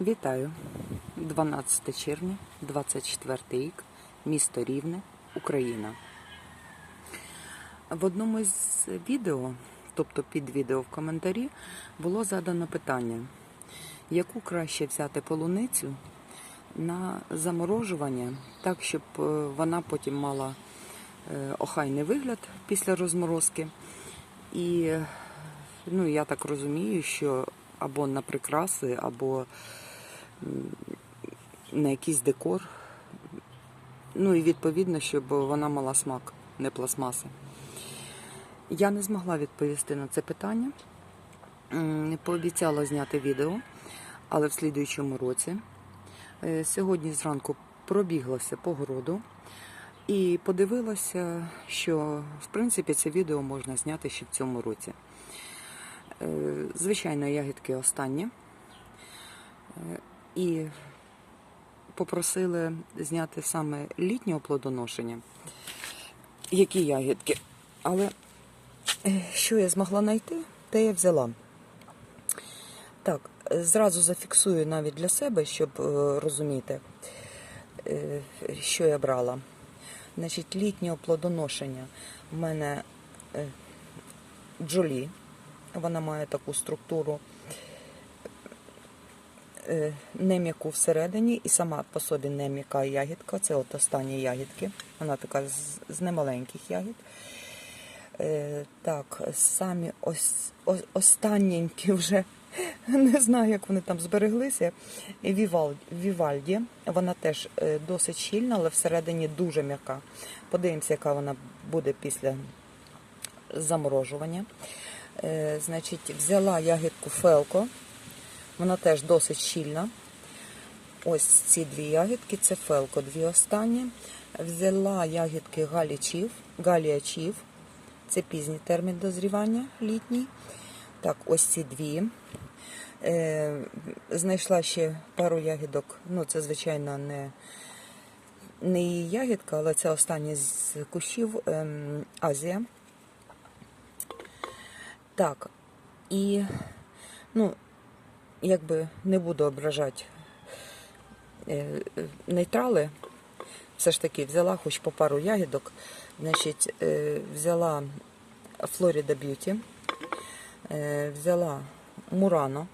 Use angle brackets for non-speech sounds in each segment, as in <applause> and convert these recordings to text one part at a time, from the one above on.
Вітаю! 12 червня, 24 рік, місто Рівне, Україна. В одному з відео, тобто під відео в коментарі, було задано питання, яку краще взяти полуницю на заморожування, так, щоб е, вона потім мала е, охайний вигляд після розморозки. І ну, я так розумію, що або на прикраси, або на якийсь декор. Ну і відповідно, щоб вона мала смак, не пластмаси. Я не змогла відповісти на це питання. Пообіцяла зняти відео, але в слідуючому році. Е, Сьогодні зранку пробіглася по городу і подивилася, що в принципі це відео можна зняти ще в цьому році. Е, Звичайно, ягідки останні. І попросили зняти саме літнього плодоношення. Які ягідки. Але е, що я змогла знайти, те я взяла. Так, зразу зафіксую навіть для себе, щоб е, розуміти, е, що я брала. Значить, літнього плодоношення в мене джолі. Вона має таку структуру не м'яку всередині і сама по собі не м'яка ягідка. Це от останні ягідки. Вона така з, немаленьких ягід. Е, так, самі ось, ос, останненькі вже <laughs> не знаю, як вони там збереглися. Вівал, Вівальді. Вона теж е, досить щільна, але всередині дуже м'яка. Подивимося, яка вона буде після заморожування. Е, значить, взяла ягідку Фелко. Вона теж досить щільна. Ось ці дві ягідки, це Фелко, дві останні. Взяла ягідки Галічів, Галіачів. Це пізній термін дозрівання літній. Так, ось ці дві. Е, знайшла ще пару ягідок. Ну, це, звичайно, не, не її ягідка, але це останні з кущів ем, Азія. Так, і ну, якби не буду ображати е, е, нейтрали, все ж таки взяла хоч по пару ягідок. Значить, е, взяла Florida Beauty, взяла Мурано.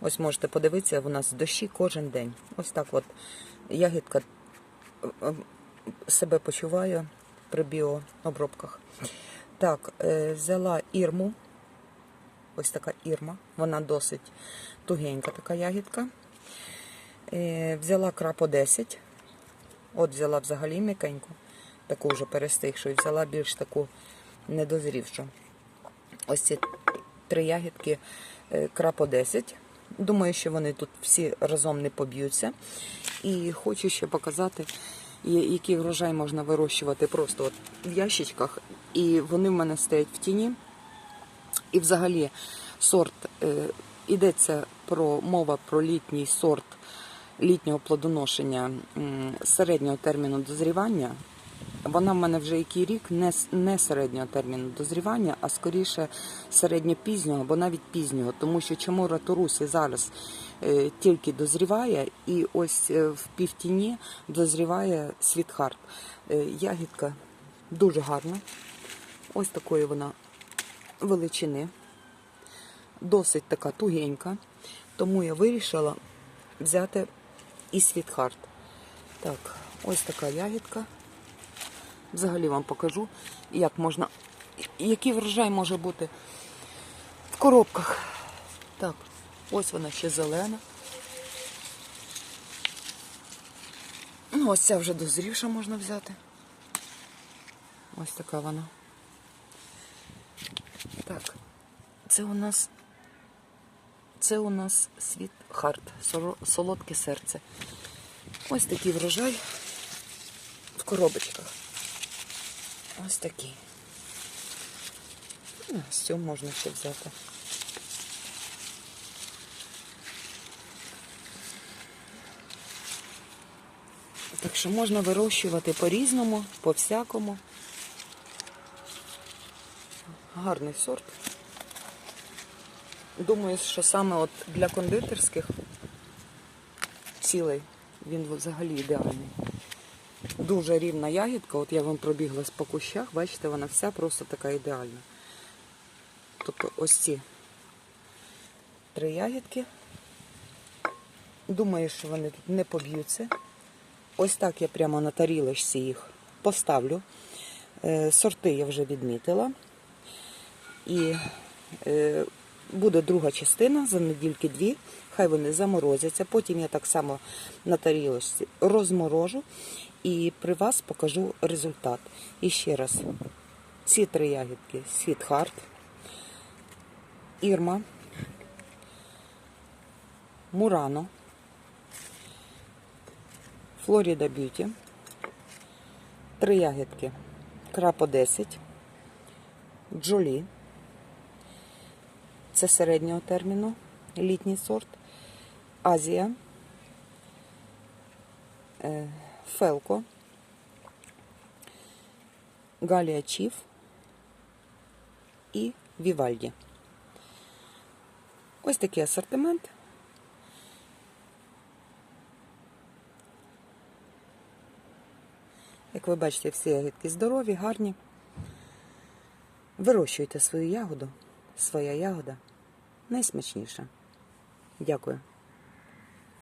Ось можете подивитися, у нас дощі кожен день. Ось так от ягідка себе почуває при біообробках. Так, взяла ірму. Ось така ірма. Вона досить тугенька така ягідка. Е, Взяла крапо 10. От взяла взагалі м'якеньку, таку вже перестигшу, і взяла більш таку недозрівшу. Ось ці три ягідки е, крапо 10. Думаю, що вони тут всі разом не поб'ються. І хочу ще показати, який врожай можна вирощувати просто от в ящичках. І вони в мене стоять в тіні. І взагалі сорт е, йдеться про мова про літній сорт літнього плодоношення середнього терміну дозрівання. Вона в мене вже який рік не, не середнього терміну дозрівання, а скоріше середньопізнього або навіть пізнього. Тому що чому ратурусі зараз е, тільки дозріває, і ось е, в півтіні дозріває світхарт. Е, ягідка дуже гарна. Ось такої вона величини. Досить така тугенька. Тому я вирішила взяти і світхарт. Так, ось така ягідка. Взагалі вам покажу, як можна, який врожай може бути в коробках. Так, ось вона ще зелена. Ну, ось ця вже дозрівша можна взяти. Ось така вона. Так, це у нас це у нас світ харт, солодке серце. Ось такий врожай в коробочках. Ось такий. З цього можна ще взяти. Так що можна вирощувати по-різному, по-всякому. Гарний сорт. Думаю, що саме от для кондитерських цілий. Він взагалі ідеальний. Дуже рівна ягідка. От я вам пробіглась по кущах, бачите, вона вся просто така ідеальна. Тобто ось ці три ягідки. Думаю, що вони тут не поб'ються. Ось так я прямо на тарілочці їх поставлю. Е, Сорти я вже відмітила. І е, буде друга частина за недільки дві. Хай вони заморозяться. Потім я так само на тарілочці розморожу і при вас покажу результат. І ще раз, ці три ягідки Світхарт, Ірма, Мурано, Флоріда Б'юті, три ягідки Крапо 10, Джолі. Це середнього терміну, літній сорт, Азія, е, Фелко, Галія Чіф і Вівальді. Ось такий асортимент. Як ви бачите, всі ягідки здорові, гарні. Вирощуйте свою ягоду. Своя ягода найсмачніша. Дякую.